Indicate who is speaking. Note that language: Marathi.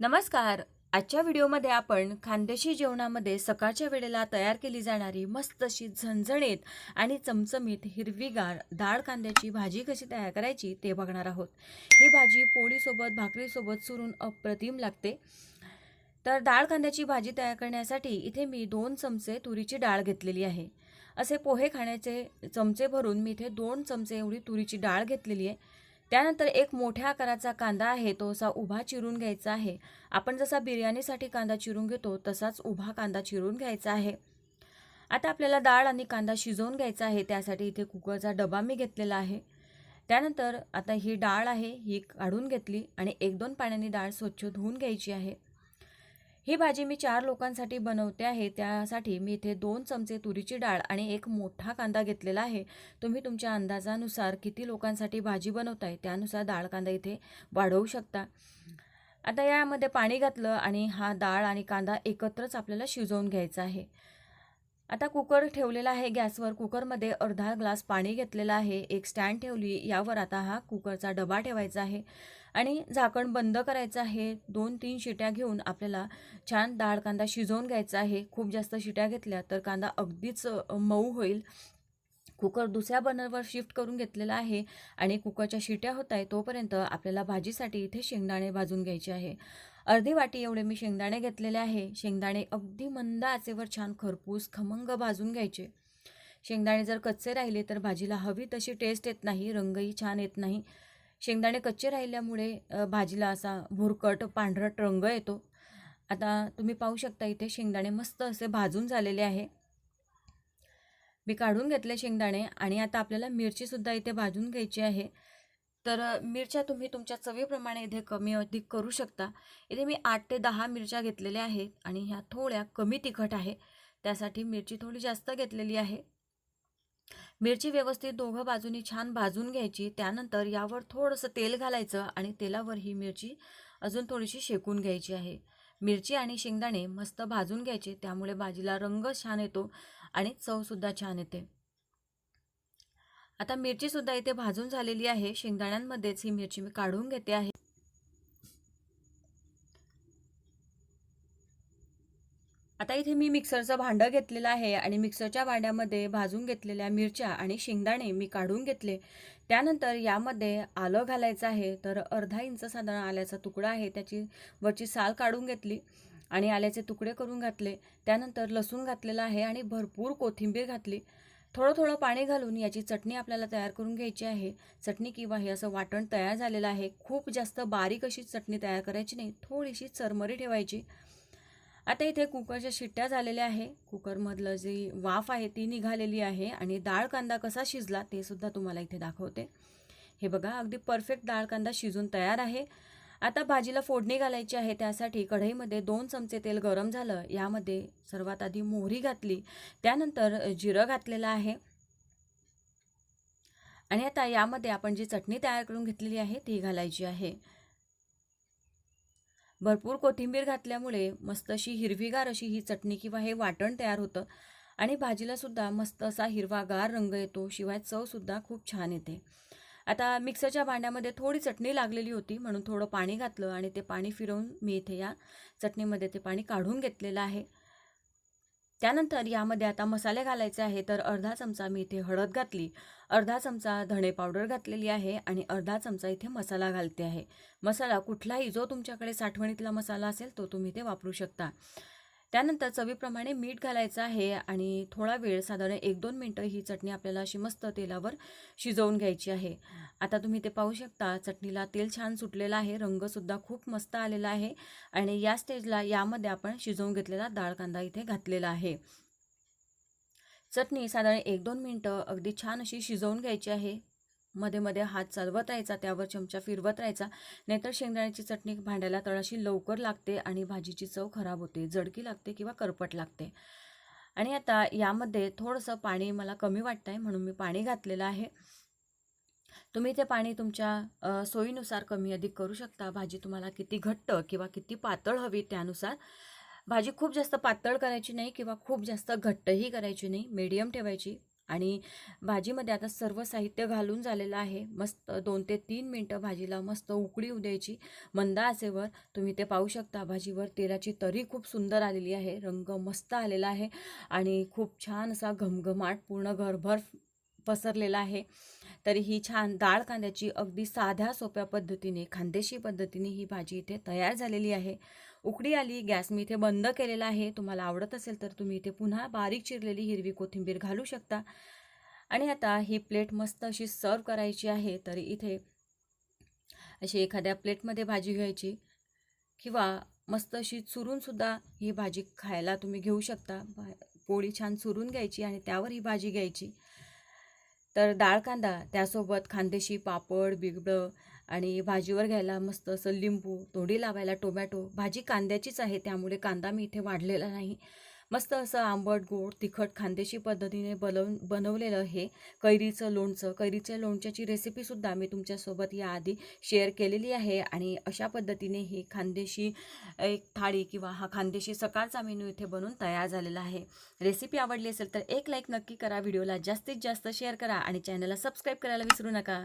Speaker 1: नमस्कार. आजच्या व्हिडिओमध्ये आपण खानदेशी जेवणामध्ये सकाळच्या वेळेला तयार केली जाणारी मस्त अशी झणझणीत आणि चमचमीत हिरवीगार डाळ कांद्याची भाजी कशी तयार करायची ते बघणार आहोत. ही भाजी पोळीसोबत भाकरीसोबत सुरून अप्रतिम लागते. तर डाळ कांद्याची भाजी तयार करण्यासाठी इथे मी दोन चमचे तुरीची डाळ घेतलेली आहे. असे पोहे खाण्याचे चमचे भरून मी इथे दोन चमचे एवढी तुरीची डाळ घेतलेली आहे. त्यानंतर एक मोठ्या आकाराचा कांदा आहे तो असा उभा चिरून घ्यायचा आहे. आपण जसा बिर्याणीसाठी कांदा चिरून घेतो तसाच उभा कांदा चिरून घ्यायचा आहे. आता आपल्याला डाळ आणि कांदा शिजवून घ्यायचा आहे त्यासाठी इथे कुकरचा डबा मी घेतलेला आहे. त्यानंतर आता ही डाळ आहे ही काढून घेतली आणि एक दोन पाण्याने डाळ स्वच्छ धुवून घ्यायची आहे. ही भाजी मी चार लोकांसाठी बनवते आहे. त्यासाठी मी इथे दोन चमचे तुरीची डाळ आणि एक मोठा कांदा घेतलेला आहे. तुम्ही तुमच्या अंदाजानुसार किती लोकांसाठी भाजी बनवताय त्यानुसार डाळ कांदा इथे वाढवू शकता. आता यामध्ये पाणी घातलं आणि हा डाळ आणि कांदा एकत्रच आपल्याला शिजवून घ्यायचा आहे. आता कुकर ठेवलेला आहे गॅसवर. कुकरमध्ये अर्धा ग्लास पाणी घेतलेलं आहे. एक स्टँड ठेवली. यावर आता हा कुकरचा डबा ठेवायचा आहे. आणि झाकण बंद करायचं आहे. दोन तीन शिट्या घेऊन आपल्याला छान डाळ कांदा शिजवून घ्यायचा आहे. खूप जास्त शिट्या घेतल्या तर कांदा अगदीच मऊ होईल. कुकर दुसऱ्या बर्नरवर शिफ्ट करून घेतलेला आहे आणि कुकरच्या शिट्या होत आहे तोपर्यंत आपल्याला भाजीसाठी इथे शेंगदाणे भाजून घ्यायचे आहे. अर्धी वाटी एवढे मी शेंगदाणे घेतलेले आहे. शेंगदाणे अगदी मंद आचेवर छान खरपूस खमंग भाजून घ्यायचे. शेंगदाणे जर कच्चे राहिले तर भाजीला हवी तशी टेस्ट येत नाही रंगही छान येत नाही. शेंगदाणे कच्चे राहिल्यामुळे भाजीला असा भुरकट पांढरट रंग येतो. आता तुम्ही पाहू शकता इथे शेंगदाणे मस्त असे भाजून झालेले आहे. मी काढून घेतले शेंगदाणे आणि आता आपल्याला मिरचीसुद्धा इथे भाजून घ्यायची आहे. तर मिरच्या तुम्ही तुमच्या चवीप्रमाणे इथे कमी अधिक करू शकता. इथे मी आठ ते दहा मिरच्या घेतलेल्या आहेत आणि ह्या थोड्या कमी तिखट आहे. त्यासाठी मिरची थोडी जास्त घेतलेली आहे. मिरची व्यवस्थित दोघं बाजूनी छान भाजून घ्यायची. त्यानंतर यावर थोडंसं तेल घालायचं आणि तेलावर ही मिरची अजून थोडीशी शेकून घ्यायची आहे. मिरची आणि शेंगदाणे मस्त भाजून घ्यायचे त्यामुळे भाजीला रंग छान येतो आणि चवसुद्धा छान येते. आता मिरचीसुद्धा इथे भाजून झालेली आहे. शेंगदाण्यांमध्येच ही मिरची मी काढून घेते आहे. आता इथे मी मिक्सरचं भांडं घेतलेलं आहे आणि मिक्सरच्या भांड्यामध्ये भाजून घेतलेल्या मिरच्या आणि शेंगदाणे मी काढून घेतले. त्यानंतर यामध्ये आलं घालायचं आहे. तर अर्धा इंच साधारण आल्याचा तुकडा आहे. त्याची वरची साल काढून घेतली आणि आल्याचे तुकडे करून घातले. त्यानंतर लसूण घातलेला आहे आणि भरपूर कोथिंबीर घातली. थोडं थोडं पाणी घालून याची चटणी आपल्याला तयार करून घ्यायची आहे. चटणी किंवा हे असं वाटण तयार झालेलं आहे. खूप जास्त बारीक अशी चटणी तयार करायची नाही. थोडीशी चरमरी ठेवायची. आता इथे कुकरच्या शिट्ट्या झालेल्या आहे. कुकरमधलं जी वाफ आहे ती निघालेली आहे आणि डाळ कांदा कसा शिजला ते सुद्धा तुम्हाला इथे दाखवते. हे बघा अगदी परफेक्ट डाळ कांदा शिजून तयार आहे. आता भाजीला फोडणी घालायची आहे त्यासाठी कढईमध्ये दोन चमचे तेल गरम झालं. यामध्ये सर्वात आधी मोहरी घातली त्यानंतर जिरं घातलेलं आहे. आणि आता यामध्ये आपण जी चटणी तयार करून घेतलेली आहे ती घालायची आहे. भरपूर कोथिंबीर घातल्यामुळे मस्त अशी हिरवीगार अशी ही चटणी किंवा हे वाटण तयार होतं. आणि भाजीलासुद्धा मस्त असा हिरवागार रंग येतो शिवाय चवसुद्धा खूप छान येते. आता मिक्सरच्या भांड्यामध्ये थोडी चटणी लागलेली होती म्हणून थोडं पाणी घातलं आणि ते पाणी फिरवून मी इथे या चटणीमध्ये ते पाणी काढून घेतलेलं आहे. त्यानंतर यामध्ये आता मसाले घालायचे आहे तर अर्धा चमचा मी इथे हळद घातली. अर्धा चमचा धणे पावडर घातलेली आहे आणि अर्धा चमचा इथे मसाला घालते आहे. मसाला कुठलाही जो तुमच्याकडे साठवणीतला मसाला असेल तो तुम्ही इथे वापरू शकता. त्यानंतर चवीप्रमाणे मीठ घालायचं आहे आणि थोडा वेळ साधारण एक दोन मिनटं ही चटणी आपल्याला अशी मस्त तेलावर शिजवून घ्यायची आहे. आता तुम्ही ते पाहू शकता चटणीला तेल छान सुटलेलं आहे रंगसुद्धा खूप मस्त आलेला आहे आणि या स्टेजला यामध्ये आपण शिजवून घेतलेला डाळ कांदा इथे घातलेला आहे. चटणी साधारण एक दोन मिनटं अगदी छान अशी शिजवून घ्यायची आहे. मध्ये मध्ये हात चालवत राहायचा त्यावर चमचा फिरवत राहायचा. नाहीतर शेंगदाण्याची चटणी भांड्याला तळाशी लवकर लागते आणि भाजीची चव खराब होते. जडकी लागते किंवा करपट लागते. आणि आता यामध्ये थोडंसं पाणी मला कमी वाटतं आहे म्हणून मी पाणी घातलेलं आहे. तुम्ही ते पाणी तुमच्या सोयीनुसार कमी अधिक करू शकता. भाजी तुम्हाला किती घट्ट किंवा किती पातळ हवी त्यानुसार. भाजी खूप जास्त पातळ करायची नाही किंवा खूप जास्त घट्टही करायची नाही. मीडियम ठेवायची. आणि भाजीमध्ये आता सर्व साहित्य घालून झालेलं आहे. मस्त दोन ते तीन मिनटं भाजीला मस्त उकळी उद्यायची द्यायची. मंद आचेवर तुम्ही ते पाहू शकता. भाजीवर तेलाची तरी खूप सुंदर आलेली आहे. रंग मस्त आलेला आहे आणि खूप छान असा घमघमाट पूर्ण घरभर पसरलेला आहे. तरी ही छान डाळ कांद्याची अगदी साध्या सोप्या पद्धतीने खानदेशी पद्धतीने ही भाजी इथे तयार झालेली आहे. उकडी आली गॅस मी इथे बंद केलेला आहे. तुम्हाला आवडत असेल तर तुम्ही इथे पुन्हा बारीक चिरलेली हिरवी कोथिंबीर घालू शकता. आणि आता ही प्लेट मस्त अशी सर्व करायची आहे तरी इथे अशी एखाद्या प्लेटमध्ये भाजी घ्यायची किंवा मस्त अशी चुरूनसुद्धा ही भाजी खायला तुम्ही घेऊ शकता. पोळी छान चुरून घ्यायची आणि त्यावर ही भाजी घ्यायची. तर डाळ कांदा त्यासोबत खांदेशी पापड बिगडं आणि भाजीवर घ्यायला मस्त असं लिंबू तोडी लावायला टोमॅटो भाजी कांद्याचीच आहे त्यामुळे कांदा मी इथे वाढलेला नाही. मस्त असं आंबट गोड तिखट खानदेशी पद्धतीने बनवून बनवलेलं हे कैरीचं लोणचं. कैरीच्या लोणच्याची रेसिपीसुद्धा मी तुमच्यासोबत याआधी शेअर केलेली आहे आणि अशा पद्धतीने ही खानदेशी एक थाळी किंवा हा खानदेशी सकाळचा मेनू इथे बनून तयार झालेला आहे. रेसिपी आवडली असेल तर एक लाईक नक्की करा व्हिडिओला जास्तीत जास्त शेअर करा आणि चॅनलला सबस्क्राईब करायला विसरू नका.